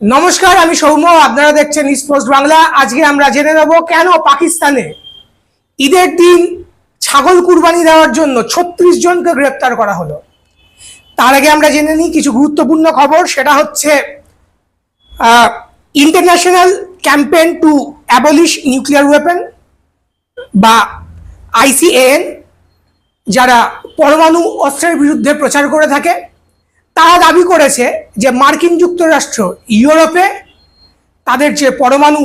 নমস্কার, আমি সৌম্য, আপনারা দেখছেন স্পোর্টস বাংলা আজকে আমরা জেনে নেব কেন পাকিস্তানে ঈদের দিন ছাগল কুরবানি দেওয়ার জন্য ছত্রিশ জনকে গ্রেপ্তার করা হলো। তার আগে আমরা জেনে নিই কিছু গুরুত্বপূর্ণ খবর, সেটা হচ্ছে international campaign to abolish nuclear weapon বা আইসিএএন যারা পরমাণু অস্ত্রের বিরুদ্ধে প্রচার করে থাকে। তারা দাবি করেছে যে মার্কিন যুক্তরাষ্ট্র ইউরোপে তাদের যে পরমাণু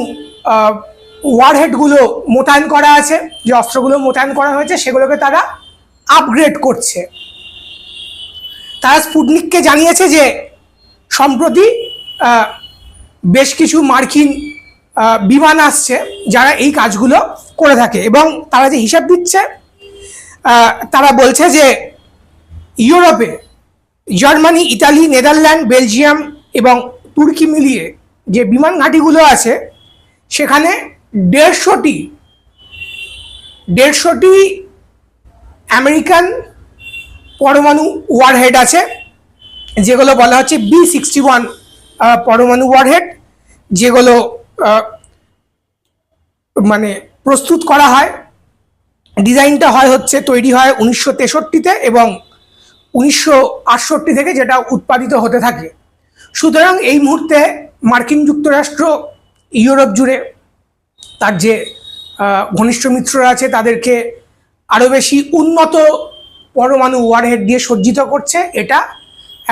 ওয়ারহেডগুলো মোতায়েন করা আছে, যে অস্ত্রগুলো মোতায়েন করা হয়েছে, সেগুলোকে তারা আপগ্রেড করছে। তারা স্পুটনিককে জানিয়েছে যে সম্প্রতি বেশ কিছু মার্কিন বিমান আসছে যারা এই কাজগুলো করে থাকে এবং তারা যে হিসাব দিচ্ছে তারা বলছে যে ইউরোপে জার্মানি, ইতালি, নেদারল্যান্ড, বেলজিয়াম এবং তুর্কি মিলিয়ে যে বিমান ঘাঁটিগুলো আছে, সেখানে দেড়শোটি দেড়শোটি আমেরিকান পরমাণু ওয়ারহেড আছে, যেগুলো বলা হচ্ছে বি সিক্সটি ওয়ান পরমাণু ওয়ারহেড যেগুলো মানে প্রস্তুত করা হয়। ডিজাইনটা হয় হচ্ছে, তৈরি হয় উনিশশো তেষট্টিতে এবং উনিশশো আটষট্টি থেকে যেটা উৎপাদিত হতে থাকে। সুতরাং এই মুহূর্তে মার্কিন যুক্তরাষ্ট্র, ইউরোপ জুড়ে তার যে ঘনিষ্ঠ মিত্ররা আছে, তাদেরকে আরও বেশি উন্নত পরমাণু ওয়ারহেড দিয়ে সজ্জিত করছে। এটা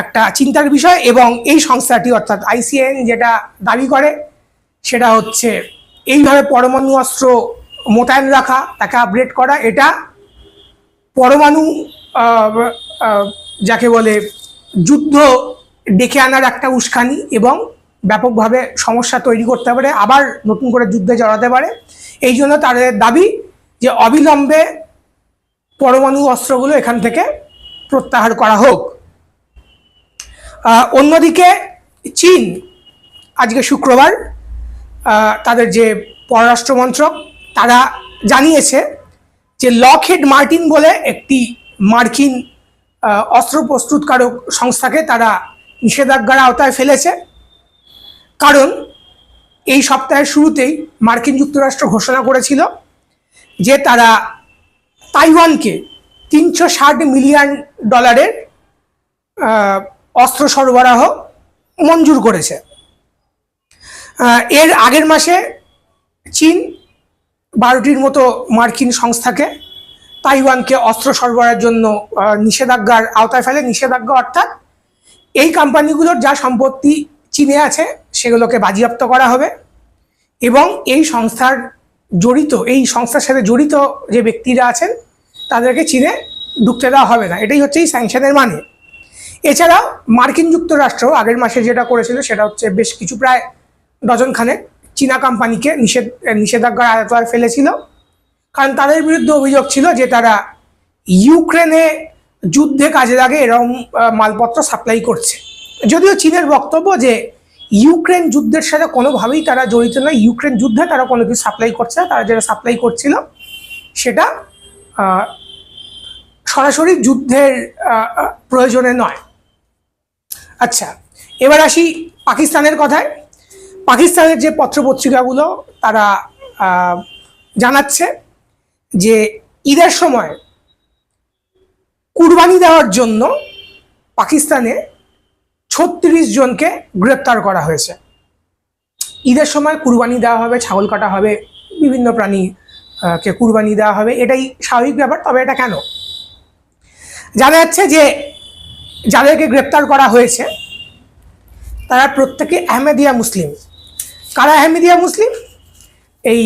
একটা চিন্তার বিষয় এবং এই সংস্থাটি, অর্থাৎ আইসিএন যেটা দাবি করে, সেটা হচ্ছে এইভাবে পরমাণু অস্ত্র মোতায়েন রাখা, তাকে আপগ্রেড করা। এটা পরমাণু যাকে বলে যুদ্ধ ডেকে আনার একটা উস্কানি এবং ব্যাপকভাবে সমস্যা তৈরি করতে পারে, আবার নতুন করে যুদ্ধে জড়াতে পারে। এই জন্য তাদের দাবি যে অবিলম্বে পরমাণু অস্ত্রগুলো এখান থেকে প্রত্যাহার করা হোক। অন্যদিকে চীন আজকে শুক্রবার তাদের যে পররাষ্ট্র মন্ত্রক, তারা জানিয়েছে যে লকহেড মার্টিন বলে একটি মার্কিন অস্ত্র প্রস্তুতকারক সংস্থাকে তারা নিষেধাজ্ঞার আওতায় ফেলেছে। কারণ এই সপ্তাহের শুরুতেই মার্কিন যুক্তরাষ্ট্র ঘোষণা করেছিল যে তারা তাইওয়ানকে তিনশো ষাট মিলিয়ন ডলারের অস্ত্র সরবরাহ মঞ্জুর করেছে। এর আগের মাসে চীন বারোটির মতো মার্কিন সংস্থাকে তাইওয়ানকে অস্ত্র সরবরাহের জন্য নিষেধাজ্ঞার আওতায় ফেলে, নিষেধাজ্ঞা অর্থাৎ এই কোম্পানিগুলোর যা সম্পত্তি চীনে আছে, সেগুলোকে বাজেয়াপ্ত করা হবে। এবং এই সংস্থার জড়িত, এই সংস্থার সাথে জড়িত যে ব্যক্তিরা আছেন, তাদেরকে চীনে ঢুকতে দেওয়া হবে না। এটাই হচ্ছে এই স্যাংশনের মানে। এছাড়াও মার্কিন যুক্তরাষ্ট্র আগের মাসে যেটা করেছিল, সেটা হচ্ছে বেশ কিছু প্রায় ডজন খানেক চীনা কোম্পানিকে নিষেধ, নিষেধাজ্ঞার আয়তায় ফেলেছিল। কারণ তাদের বিরুদ্ধে অভিযোগ ছিল যে তারা ইউক্রেনে যুদ্ধে কাজে লাগে, এরকম মালপত্র সাপ্লাই করছে। যদিও চীনের বক্তব্য যে ইউক্রেন যুদ্ধের সাথে কোনোভাবেই তারা জড়িত নয়, ইউক্রেন যুদ্ধে তারা কোনো কিছু সাপ্লাই করছে না, তারা যেটা সাপ্লাই করছিল সেটা সরাসরি যুদ্ধের প্রয়োজনে নয়। আচ্ছা এবার আসি পাকিস্তানের কথায়। পাকিস্তানের যে পত্রপত্রিকাগুলো তারা জানাচ্ছে যে ঈদের সময় কুরবানি দেওয়ার জন্য পাকিস্তানে ছত্রিশ জনকে গ্রেপ্তার করা হয়েছে। ঈদের সময় কুরবানি দেওয়া হবে, ছাগল কাটা হবে, বিভিন্ন প্রাণী কে কুরবানি দেওয়া হবে, এটাই স্বাভাবিক ব্যাপার, তবে এটা কেন? জানা যাচ্ছে যে যাদেরকে গ্রেপ্তার করা হয়েছে, তারা প্রত্যেকে আহমেদিয়া মুসলিম। কারা আহমেদিয়া মুসলিম? এই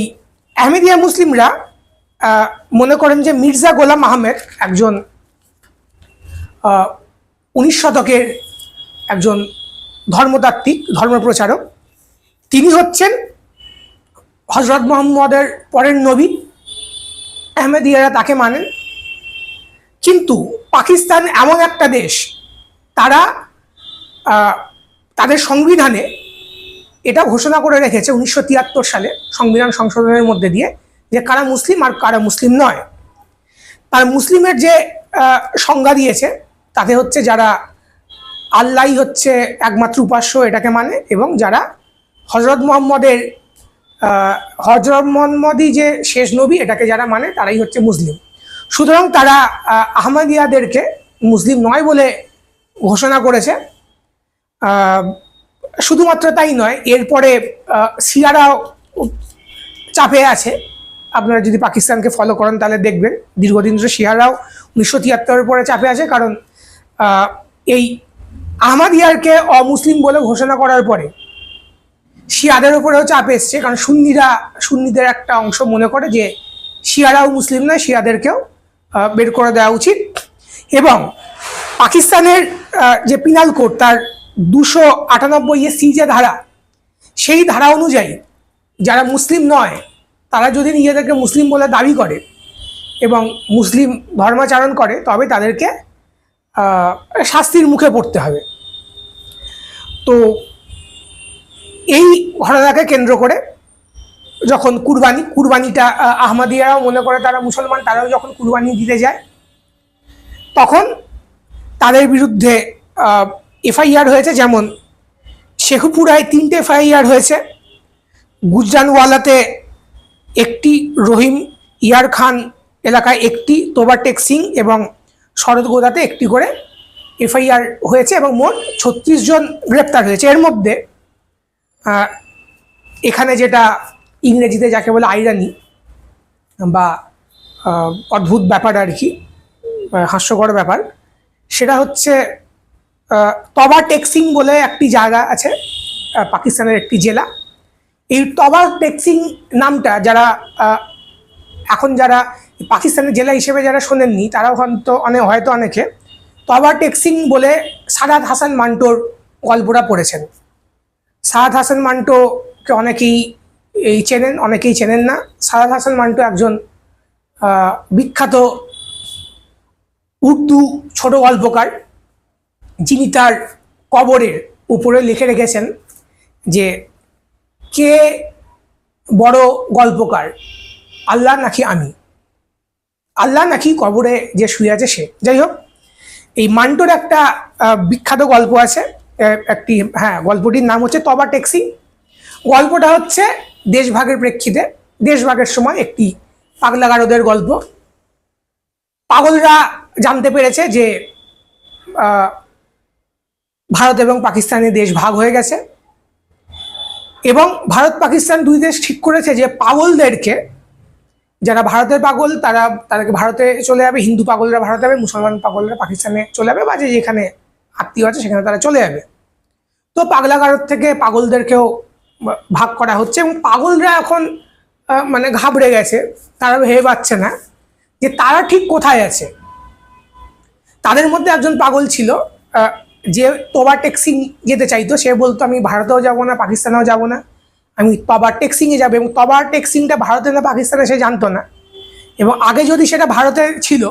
আহমেদিয়া মুসলিমরা মনে করেন যে মির্জা গোলাম আহমেদ একজন উনিশ শতকের একজন ধর্মতাত্ত্বিক, ধর্মপ্রচারক। তিনি হচ্ছেন হজরত মোহাম্মদের পরের নবী। আহমেদিয়ারা তাকে মানেন। কিন্তু পাকিস্তান এমন একটা দেশ, তারা তাদের সংবিধানে এটা ঘোষণা করে রেখেছে উনিশশো তিয়াত্তর সালে, সংবিধান সংশোধনের মধ্যে দিয়ে। যে কারা মুসলিম আর কারা মুসলিম নয়। তার মুসলিমের যে সংজ্ঞা দিয়েছে তাতে হচ্ছে যারা আল্লাহ হচ্ছে একমাত্র উপাস্য এটাকে মানে এবং যারা হজরত মোহাম্মদের হজরত মোহাম্মদই যে শেষ নবী এটাকে যারা মানে তারাই হচ্ছে মুসলিম। সুতরাং তারা আহ, আহমদিয়াদেরকে মুসলিম নয় বলে ঘোষণা করেছে। শুধুমাত্র তাই নয় এরপরে আহ, শিয়ারাও চাপে আছে। আপনারা যদি পাকিস্তানকে ফলো করেন, তাহলে দেখবেন দীর্ঘদিন ধরে শিয়ারাও উনিশশো তিয়াত্তরের পরে চাপে আছে। কারণ এই আহমাদিয়ারকে অমুসলিম বলে ঘোষণা করার পরে শিয়াদের উপরেও চাপ এসছে। কারণ সুন্নিরা, সুন্নিদের একটা অংশ মনে করে যে শিয়ারাও মুসলিম নয় শিয়াদেরকেও বের করে দেওয়া উচিত। এবং পাকিস্তানের যে পিনাল কোড তার দুশো আটানব্বই এ সি যে ধারা, সেই ধারা অনুযায়ী যারা মুসলিম নয় তারা যদি নিজেদেরকে মুসলিম বলে দাবি করে এবং মুসলিম ধর্মাচরণ করে তবে তাদেরকে শাস্তির মুখে পড়তে হবে। তো এই ঘটনাকে কেন্দ্র করে যখন কুরবানি কুরবানিটা আহ, আহমদিয়ারাও মনে করে তারা মুসলমান তারাও যখন কুরবানি দিতে যায় তখন তাদের বিরুদ্ধে এফআইআর হয়েছে। যেমন শেখুপুরায় তিনটে এফআইআর হয়েছে। গুজরানওয়ালাতে একটি রহিম ইয়ার খান এলাকায় একটি তোবাটেক সিং এবং শরৎ গোদাতে একটি করে এফআইআর হয়েছে এবং মোট ছত্রিশ জন গ্রেপ্তার হয়েছে। এর মধ্যে এখানে যেটা ইংরেজিতে যাকে বলে আইরানি বা অদ্ভুত ব্যাপার আর কি হাস্যকর ব্যাপার, সেটা হচ্ছে তবা টেক্সিং বলে একটি জায়গা আছে পাকিস্তানের একটি জেলা। এই তবা টেক্সিং নামটা যারা এখন যারা পাকিস্তানের জেলা হিসেবে যারা শোনেননি, তারাও হয়তো অনেক হয়তো অনেকে তবা টেক্সিং বলে সাদাত হাসান মান্টোর গল্পটা পড়েছেন। সাদাত হাসান মান্টোকে অনেকেই এই চেনেন, অনেকেই চেনেন না। সাদাত হাসান মান্টো একজন বিখ্যাত উর্দু ছোট গল্পকার। যিনি তার কবরের উপরে লিখে রেখেছেন যে কে বড় গল্পকার আল্লাহ নাকি আমি? আল্লাহ নাকি কবরে যে শুয়ে আছে সে? যাই হোক, এই মান্টোর একটা বিখ্যাত গল্প আছে একটি হ্যাঁ গল্পটির নাম হচ্ছে তবা ট্যাক্সি। গল্পটা হচ্ছে দেশভাগের প্রেক্ষিতে, দেশভাগের সময় একটি পাগলাগারদের গল্প। পাগলরা জানতে পেরেছে যে ভারত এবং পাকিস্তানের দেশ ভাগ হয়ে গেছে। এবং ভারত পাকিস্তান দুই দেশ ঠিক করেছে যে পাগলদেরকে, যারা ভারতের পাগল, তারা তাদেরকে ভারতে চলে যাবে, হিন্দু পাগলরা ভারতে যাবে, মুসলমান পাগলরা পাকিস্তানে চলে যাবে বা যে যেখানে আত্মীয় আছে সেখানে তারা চলে যাবে। তো পাগলাগারদ থেকে পাগলদেরকেও ভাগ করা হচ্ছে এবং পাগলরা এখন মানে ঘাবড়ে গেছে, তারা ভেবে পাচ্ছে না যে তারা ঠিক কোথায় আছে। তাদের মধ্যে একজন পাগল ছিল যে তোবা টেক্সিং যেতে চাইতো, সে বলতো, আমি ভারতেও যাব না, পাকিস্তানেও যাব না। আমি তবা টেক্সিংয়ে যাব। এবং তবা টেক্সিংটা ভারতে না, পাকিস্তানে সে জানতো না। এবং আগে যদি সেটা ভারতে ছিল,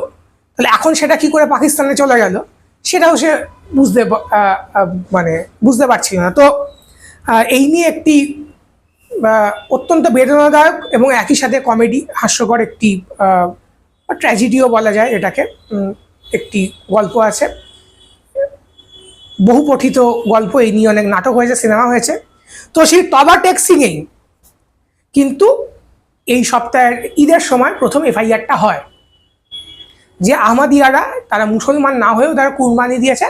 তাহলে এখন সেটা কি করে পাকিস্তানে চলে গেল, সেটাও সে বুঝতে মানে বুঝতে পারছিল না। তো এই নিয়ে একটি অত্যন্ত বেদনাদায়ক এবং একই সাথে কমেডি হাস্যকর একটি ট্র্যাজেডিও বলা যায় এটাকে। একটি গল্প আছে। বহু পঠিত গল্প, এই নিয়ে অনেক নাটক হয়েছে, সিনেমা হয়েছে। তো সেই তবা ট্যাক্সিংয়েই কিন্তু এই সপ্তাহের ঈদের সময় প্রথম এফআইআরটা হয়, যে আহমাদিয়ারা তারা মুসলমান না হয়েও তারা কুরবানি দিয়েছে,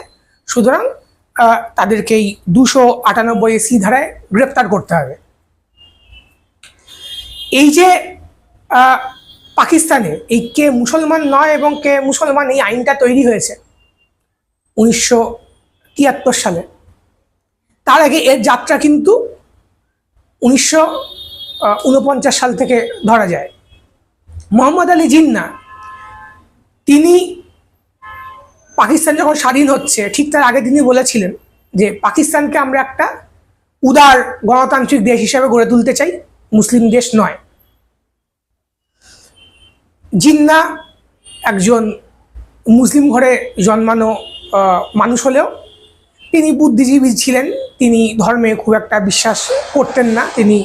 সুতরাং তাদেরকে এই দুশো আটানব্বই সি ধারায় গ্রেপ্তার করতে হবে। এই যে পাকিস্তানে এই কে মুসলমান নয় এবং কে মুসলমান এই আইনটা তৈরি হয়েছে, উনিশশো তিয়াত্তর সালে। তার আগে এর যাত্রা কিন্তু উনিশশো উনপঞ্চাশ সাল থেকে ধরা যায়। মোহাম্মদ আলী জিন্না, তিনি পাকিস্তান যখন স্বাধীন হচ্ছে, ঠিক তার আগে তিনি বলেছিলেন যে, পাকিস্তানকে আমরা একটা উদার গণতান্ত্রিক দেশ হিসেবে গড়ে তুলতে চাই, মুসলিম দেশ নয়। জিন্না একজন মুসলিম ঘরে জন্মানো মানুষ হলেও তিনি বুদ্ধিজীবী ছিলেন, তিনি ধর্মে খুব একটা বিশ্বাস করতেন না, তিনি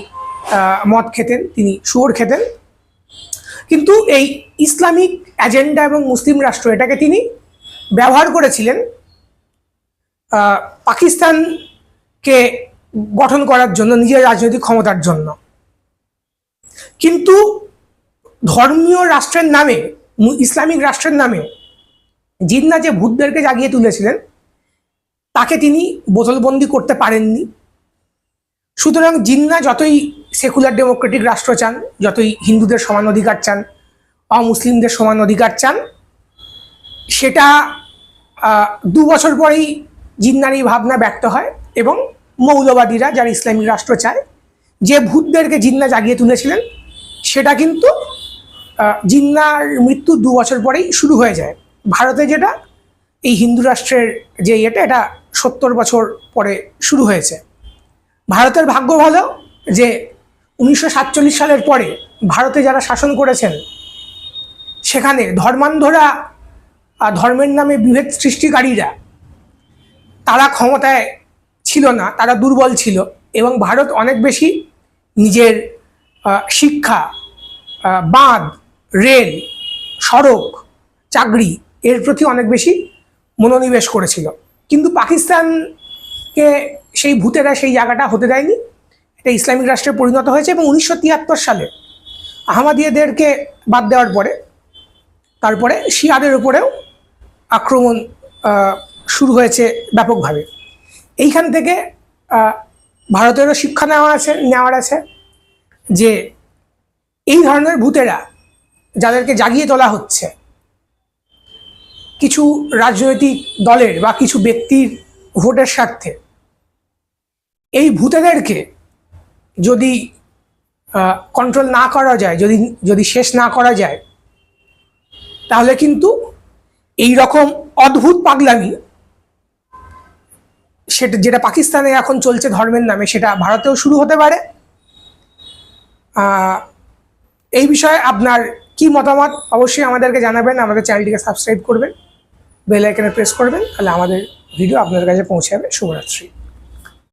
মদ খেতেন, তিনি শুয়োর খেতেন। কিন্তু এই ইসলামিক এজেন্ডা এবং মুসলিম রাষ্ট্র এটাকে তিনি ব্যবহার করেছিলেন পাকিস্তানকে গঠন করার জন্য, নিজের রাজনৈতিক ক্ষমতার জন্য। কিন্তু ধর্মীয় রাষ্ট্রের নামে, ইসলামিক রাষ্ট্রের নামে জিন্না যে ভূতদেরকে জাগিয়ে তুলেছিলেন তাকে তিনি বোতলবন্দি করতে পারেননি। সুতরাং জিন্না যতই সেকুলার ডেমোক্রেটিক রাষ্ট্র চান, যতই হিন্দুদের সমান অধিকার চান, অমুসলিমদের সমান অধিকার চান, সেটা দু বছর পরেই জিন্নার এই ভাবনা ব্যক্ত হয় এবং মৌলবাদীরা, যারা ইসলামিক রাষ্ট্র চায়, যে ভূতদেরকে জিন্না জাগিয়ে তুলেছিলেন, সেটা কিন্তু জিন্নার মৃত্যু দু বছর পরেই শুরু হয়ে যায়। ভারতে যেটা, এই হিন্দু রাষ্ট্রের যে ইয়েটা, এটা সত্তর বছর পরে শুরু হয়েছে। ভারতের ভাগ্য ভালো যে উনিশশো সাতচল্লিশ সালের পরে ভারতে যারা শাসন করেছেন, সেখানে ধর্মান্ধরা ধর্মের নামে বিভেদ সৃষ্টিকারীরা, তারা ক্ষমতায় ছিল না, তারা দুর্বল ছিল এবং ভারত অনেক বেশি নিজের শিক্ষা বাঁধ, রেল, সড়ক, চাকরি এর প্রতি অনেক বেশি মনোনিবেশ করেছিল। কিন্তু পাকিস্তানকে সেই ভূতেরা সেই জায়গাটা হতে দেয়নি। এটা ইসলামিক রাষ্ট্রে পরিণত হয়েছে এবং উনিশশো তিয়াত্তর সালে আহমাদিয়াদেরকে বাদ দেওয়ার পরে, তারপরে শিয়াদের উপরেও আক্রমণ শুরু হয়েছে ব্যাপকভাবে। এইখান থেকে ভারতেরও শিক্ষা নেওয়া আছে, নেওয়ার আছে যে এই ধরনের ভূতেরা যাদেরকে জাগিয়ে তোলা হচ্ছে কিছু রাজনৈতিক দলের বা কিছু ব্যক্তির ভোটের স্বার্থে। এই ভূতেদেরকে যদি কন্ট্রোল না করা যায়, যদি যদি শেষ না করা যায়, তাহলে কিন্তু এই রকম অদ্ভুত পাগলামি, সেটা, যেটা পাকিস্তানে এখন চলছে ধর্মের নামে, সেটা ভারতেও শুরু হতে পারে। এই বিষয়ে আপনার কি মতামত? অবশ্যই আমাদেরকে জানাবেন, আমাদের চ্যানেলটিকে সাবস্ক্রাইব করবেন। বেল আইকনে প্রেস করবেন তাহলে আমাদের ভিডিও আপনার কাছে পৌঁছে যাবে শুভরাত্রি।